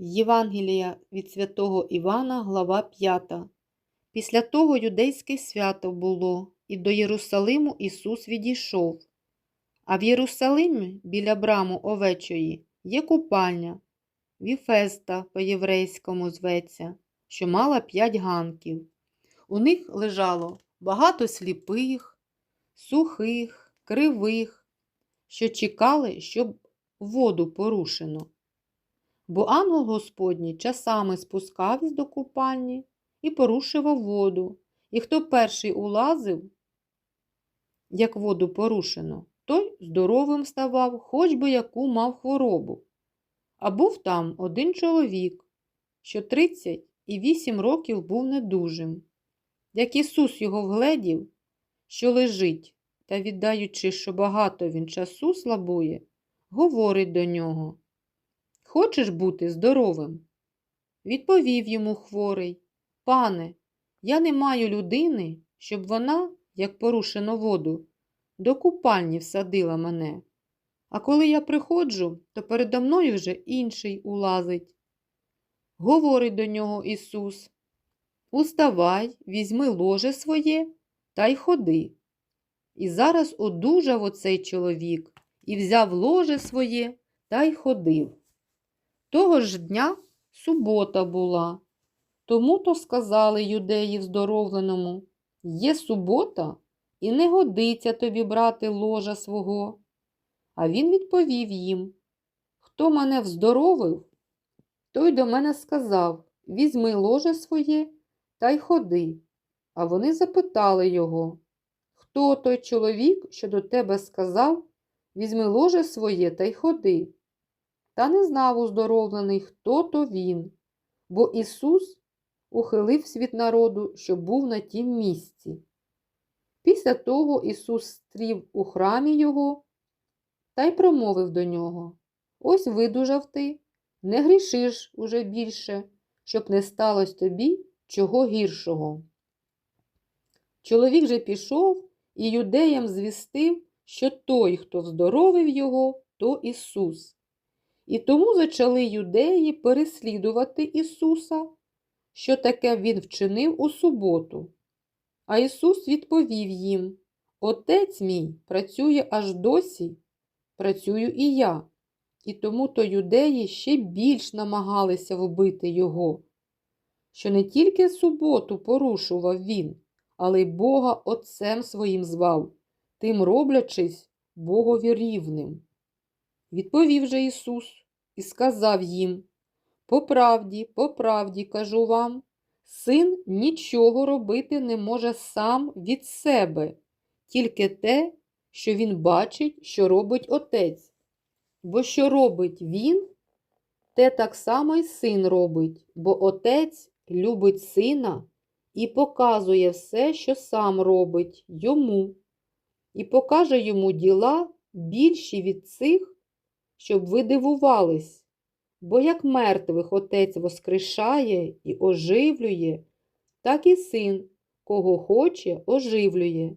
Євангелія від святого Івана, глава 5. Після того юдейське свято було, і до Єрусалиму Ісус відійшов. А в Єрусалимі біля браму овечої є купальня, Віфеста по-єврейському зветься, що мала п'ять ганків. У них лежало багато сліпих, сухих, кривих, що чекали, щоб воду порушено. Бо ангел Господній часами спускався до купальні і порушував воду, і хто перший улазив, як воду порушено, той здоровим ставав, хоч би яку мав хворобу. А був там один чоловік, що тридцять і вісім років був недужим. Як Ісус його вгледів, що лежить, та віддаючи, що багато він часу слабує, говорить до нього. Хочеш бути здоровим? Відповів йому хворий. Пане, я не маю людини, щоб вона, як порушено воду, до купальні всадила мене. А коли я приходжу, то передо мною вже інший улазить. Говорить до нього Ісус. Уставай, візьми ложе своє та й ходи. І зараз одужав оцей чоловік і взяв ложе своє та й ходив. Того ж дня субота була. Тому то сказали юдеї здоровленому є субота, і не годиться тобі брати ложа свого. А він відповів їм Хто мене вздоровив, той до мене сказав Візьми ложе своє та й ходи. А вони запитали його Хто той чоловік, що до тебе сказав Візьми ложе своє та й ходи. Та не знав уздоровлений, хто то він, бо Ісус ухилив світ народу, що був на тім місці. Після того Ісус стрів у храмі його та й промовив до нього Ось видужав ти, не грішиш уже більше, щоб не сталося тобі чого гіршого. Чоловік же пішов і юдеям звістив, що той, хто вздоровив його, то Ісус. І тому зачали юдеї переслідувати Ісуса, що таке Він вчинив у суботу. А Ісус відповів їм: Отець мій працює аж досі, працюю і я. І тому то юдеї ще більш намагалися вбити Його, що не тільки суботу порушував він, але й Бога Отцем своїм звав, тим роблячись Богові рівним. Відповів же Ісус і сказав їм По правді, по правді кажу вам, син нічого робити не може сам від себе, тільки те, що він бачить, що робить отець. Бо що робить він, те так само й син робить, бо отець любить сина і показує все, що сам робить йому, і покаже йому діла більші від цих, щоб ви дивувались. Бо як мертвих отець воскрешає і оживлює, так і син, кого хоче, оживлює.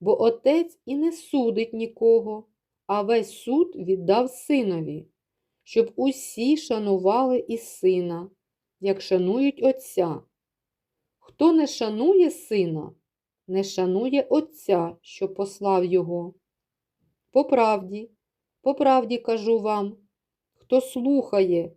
Бо отець і не судить нікого, а весь суд віддав синові, щоб усі шанували і сина, як шанують Отця. Хто не шанує сина, не шанує Отця, що послав його. По правді, по правді кажу вам, хто слухає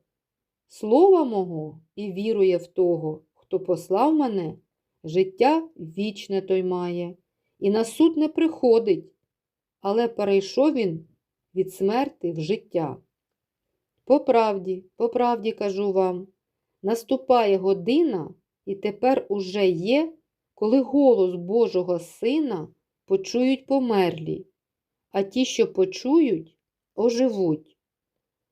слова мого і вірує в того, хто послав мене, життя вічне той має, і на суд не приходить, але перейшов він від смерти в життя. По правді, по правді кажу вам, наступає година, і тепер уже є, коли голос Божого Сина почують померлі, а ті, що почують, оживуть.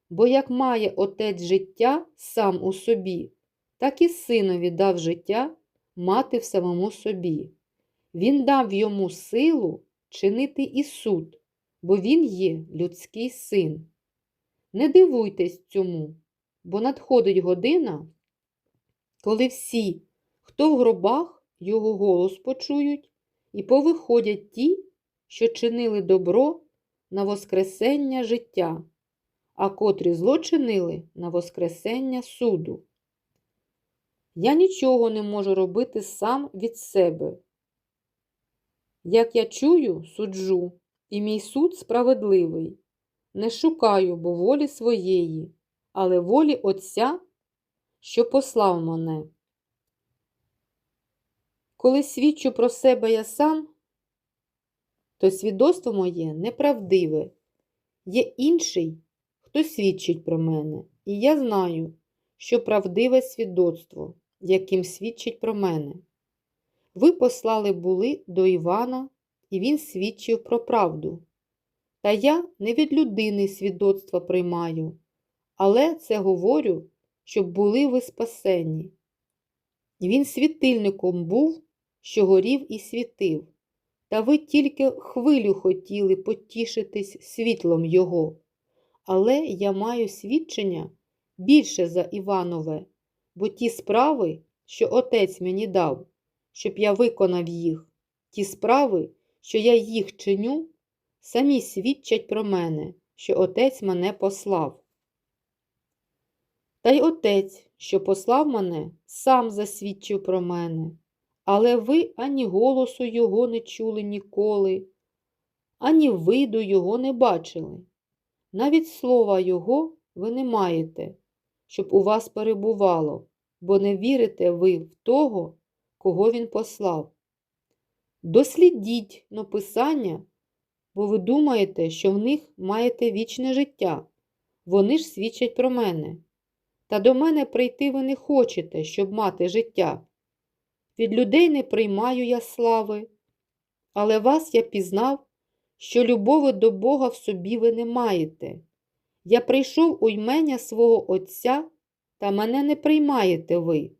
Бо як має отець життя сам у собі, так і синові дав життя мати в самому собі. Він дав йому силу чинити і суд, бо він є людський син. Не дивуйтесь цьому, бо надходить година, коли всі, хто в гробах його голос почують, і повиходять ті, що чинили добро на воскресення життя, а котрі злочинили на Воскресення суду. Я нічого не можу робити сам від себе. Як я чую, суджу, і мій суд справедливий. Не шукаю, бо волі своєї, але волі Отця, що послав мене. Коли свідчу про себе я сам, то свідоцтво моє неправдиве. Є інший, хто свідчить про мене, і я знаю, що правдиве свідоцтво, яким свідчить про мене. Ви послали були до Івана, і він свідчив про правду. Та я не від людини свідоцтва приймаю, але це говорю, щоб були ви спасені. Він світильником був, що горів і світив, та ви тільки хвилю хотіли потішитись світлом його. Але я маю свідчення більше за Іванове, бо ті справи, що отець мені дав, щоб я виконав їх, ті справи, що я їх чиню, самі свідчать про мене, що отець мене послав. Та й отець, що послав мене, сам засвідчив про мене, але ви ані голосу його не чули ніколи, ані виду його не бачили. Навіть слова його ви не маєте, щоб у вас перебувало, бо не вірите ви в того, кого він послав. Дослідіть но Писання, бо ви думаєте, що в них маєте вічне життя. Вони ж свідчать про мене. Та до мене прийти ви не хочете, щоб мати життя. Від людей не приймаю я слави, але вас я пізнав, що любови до Бога в собі ви не маєте. Я прийшов у ймення свого Отця, та мене не приймаєте ви.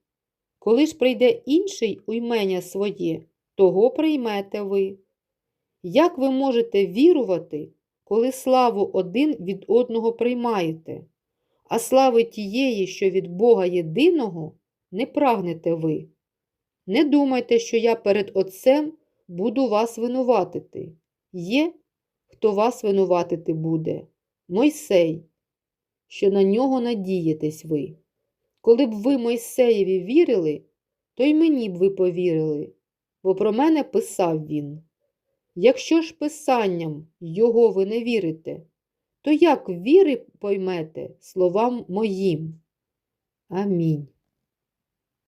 Коли ж прийде інший у ймення своє, того приймете ви. Як ви можете вірувати, коли славу один від одного приймаєте, а слави тієї, що від Бога єдиного, не прагнете ви? Не думайте, що я перед Отцем буду вас винуватити. Є, хто вас винуватити буде, Мойсей, що на нього надієтесь ви. Коли б ви Мойсеєві вірили, то й мені б ви повірили, бо про мене писав він. Якщо ж писанням його ви не вірите, то як віри поймете словам моїм? Амінь.